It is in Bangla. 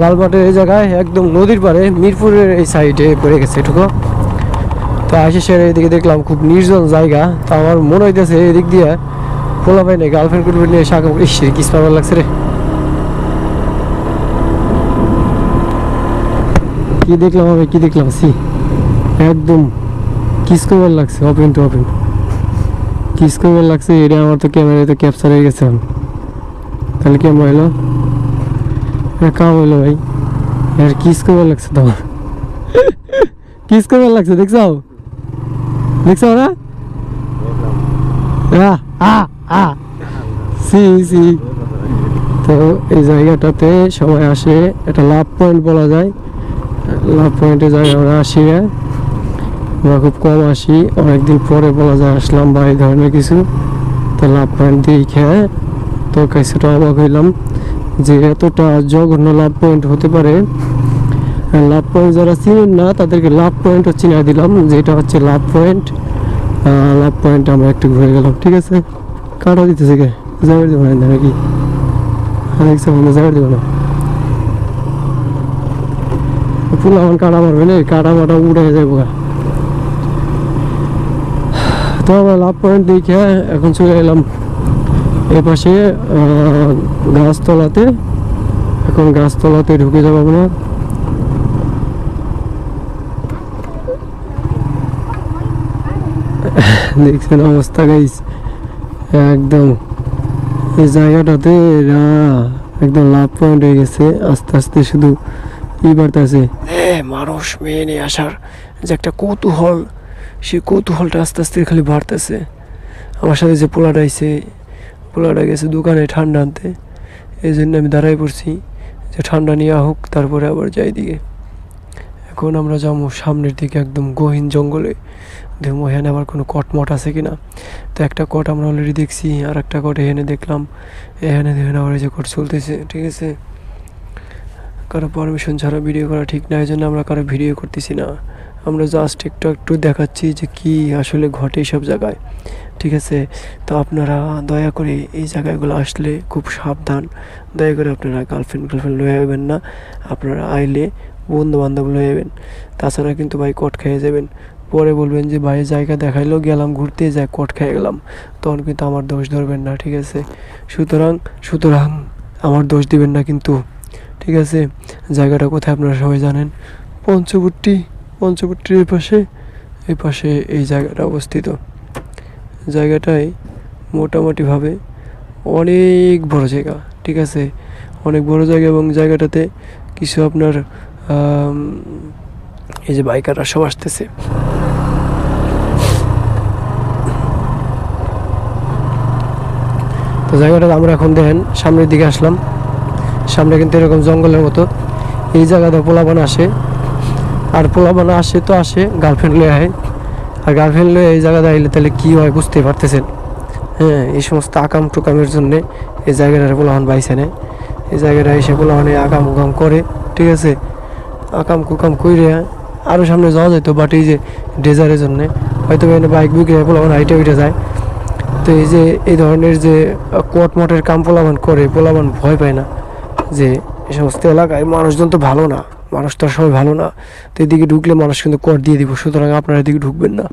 লালবাটের এই জায়গায় একদম নদীর পাড়ে, মিরপুরের এই সাইডে পড়ে গেছে এটুকু। তো আশিসের এদিকে দেখলাম খুব নির্জন জায়গা। তো আমার মনে হইতেছে এদিক দিয়ে খোলা পাই না গার্লফ্রেন্ড করবে নিয়ে শাখা ইস কিস পাবার লাগছে রে। কি দেখলাম আমি, কি দেখলাম? সি একদম কিস করবার লাগছে ওপেন টু ওপেন কিস করবার লাগছে, এটা আমার তো ক্যামেরায় ক্যামেরাতে ক্যাপচার হয়ে গেছে। তাহলে কেমন হইল কাম হইল ভাই। আর কিস করবার লাগছে তো আমার কিস করবার লাগছে, দেখছ? দেখছ সি তো এই জায়গাটাতে সবাই আসে, এটা লাভ পয়েন্ট বলা যায়। লাভ পয়েন্টে যাই আমরা আসি। আমরা খুব কম আসি, অনেকদিন পরে বলা যায় আসলাম বা এই ধরনের কিছু। তো লাভ পয়েন্ট দিয়ে খেয়ে, তো কিছুটা অবাক হইলাম যে এতটা জঘন্য লাভ পয়েন্ট হতে পারে। লাভ পয়েন্ট যারা চিনেন না, তাদেরকে লাভ পয়েন্টও চিনে দিলাম যেটা হচ্ছে লাভ পয়েন্ট লাভ পয়েন্ট আমরা একটু ঘুরে গেলাম, ঠিক আছে? কাটা দিতেছে কে? যাবে দেবো না নাকি? দেখছ আমরা দেবো না? ফুল আমার কাটা মারবে না কাটা মাটা উড়ে যাব। তো আমরা লাভ পয়েন্ট দেখে এখন চলে এলাম। এ পাশে গাছতলাতে, এখন গাছতলাতে ঢুকে যাব আমরা। দেখছেন অবস্থা গাইস একদম। এই জায়গাটাতে এরা একদম লাভ পয়েন্ট হয়ে গেছে। আস্তে আস্তে শুধু বাড়তেছে। মানুষ মেয়ে নিয়ে আসার যে একটা কৌতূহল, সেই কৌতূহলটা আস্তে আস্তে খালি বাড়তেছে। আমার সাথে যে পোলাটা আইছে পোলাটা গেছে দোকানে ঠান্ডা আনতে। এই জন্য আমি দাঁড়াই পড়ছি, যে ঠান্ডা নিয়ে হোক, তারপরে আবার যাই দিকে এখন আমরা যাব সামনের দিকে একদম গহীন জঙ্গলে। দেখব এখানে আবার কোনো কটমট আছে কি না তো একটা কট আমরা অলরেডি দেখছি, আর একটা কট এখানে দেখলাম। এখানে দেখেন আবার এই যে কট চলতেছে, ঠিক আছে? কারও পারমিশন ছাড়া ভিডিও করা ঠিক না এই জন্য আমরা কারও ভিডিও করতেছি না। আমরা জাস্ট একটু একটু দেখাচ্ছি যে কি আসলে ঘটে সব জায়গায়। ঠিক আছে? তো আপনারা দয়া করে এই জায়গাগুলো আসলে খুব সাবধান। দয়া করে আপনারা গার্লফ্রেন্ড গার্লফ্রেন্ড লয়ে যাবেন না। আপনারা আইলে বন্ধু বান্ধব লয়ে যাবেন তাছাড়া কিন্তু ভাই কট খেয়ে যাবেন। পরে বলবেন যে, ভাই, জায়গা দেখাইলো, গেলাম, ঘুরতে যাই, কট খেয়ে গেলাম। তখন কিন্তু আমার দোষ ধরবেন না, ঠিক আছে? সুতরাং সুতরাং আমার দোষ দিবেন না কিন্তু, ঠিক আছে? জায়গাটা কোথায় আপনারা সবাই জানেন? পঞ্চবট্টি পঞ্চবট্টির এই পাশে এই পাশে এই জায়গাটা অবস্থিত। জায়গাটায় মোটামুটিভাবে অনেক বড় জায়গা, ঠিক আছে? অনেক বড় জায়গা এবং জায়গাটাতে কিছু আপনার এই যে বাইকাররা সব আসতেছে। তো জায়গাটা আমরা এখন দেখেন, সামনের দিকে আসলাম। সামনে কিন্তু এরকম জঙ্গলের মতো। এই জায়গাতে পোলাবান আসে। আর পোলাবান আসে তো আসে গার্লফ্রেন্ড লয়ে আয় আর গার্লফ্রেন্ড এই জায়গাতে আইলে তাহলে কী হয় বুঝতে পারতেছেন? হ্যাঁ এই সমস্ত আকাম টুকামের জন্যে এই জায়গাটার পোলাবান বাইছে নেয় এই জায়গাটা এসে পোলাবানে আকাম উকাম করে, ঠিক আছে? আকাম কুকাম কইরে আরও সামনে যাওয়া যায় তো বাট এই যে ডেজারের জন্যে, হয়তো এখানে বাইক বুকে পোলাবান হাইটে উঠে যায়। তো এই যে, এই ধরনের যে কোট মটের কাম পোলাবান করে পোলাবান ভয় পায় না যে, এই সমস্ত এলাকায় মানুষজন তো ভালো না। মানুষ তো আর সবাই ভালো না, তো এদিকে ঢুকলে মানুষ কিন্তু কর দিয়ে দিব, সুতরাং আপনারা এদিকে ঢুকবেন না।